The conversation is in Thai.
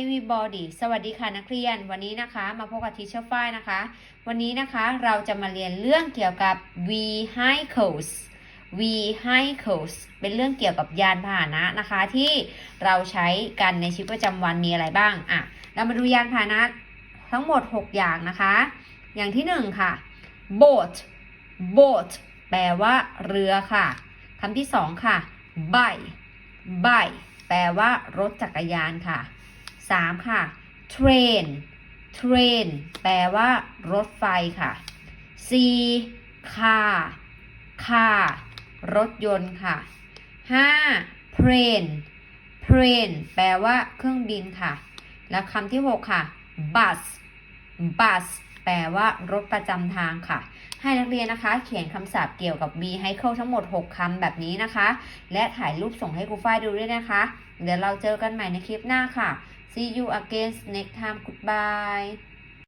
everybody สวัสดีค่ะนักเรียน วันนี้นะคะมาพบกับทีเชอร์ฝ้ายนะคะ วันนี้นะคะเราจะมาเรียนเรื่องเกี่ยวกับ vehicles vehicles เป็นเรื่องเกี่ยวกับยานพาหนะนะคะ ที่เราใช้กันในชีวิตประจำวันมีอะไรบ้างอะเรามาดูยานพาหนะทั้งหมด 6 อย่างนะคะ อย่างที่ 1 ค่ะ boat boat แปลว่าเรือค่ะคำที่ 2 ค่ะ bike bike แปลว่ารถจักรยานค่ะ 3 ค่ะ train train แปลว่ารถไฟค่ะ 4 car car รถยนต์ค่ะ 5 plane plane แปลว่าเครื่องบินค่ะ และคำที่ 6 ค่ะ bus bus แปลว่ารถประจำทางค่ะ ให้นักเรียนนะคะ เขียนคำศัพท์เกี่ยวกับ vehicle ทั้งหมด 6คำแบบนี้นะคะ และถ่ายรูปส่งให้ครูฝ้ายดูด้วยนะคะ เดี๋ยวเราเจอกันใหม่ในคลิปหน้าค่ะ see you again next time. Goodbye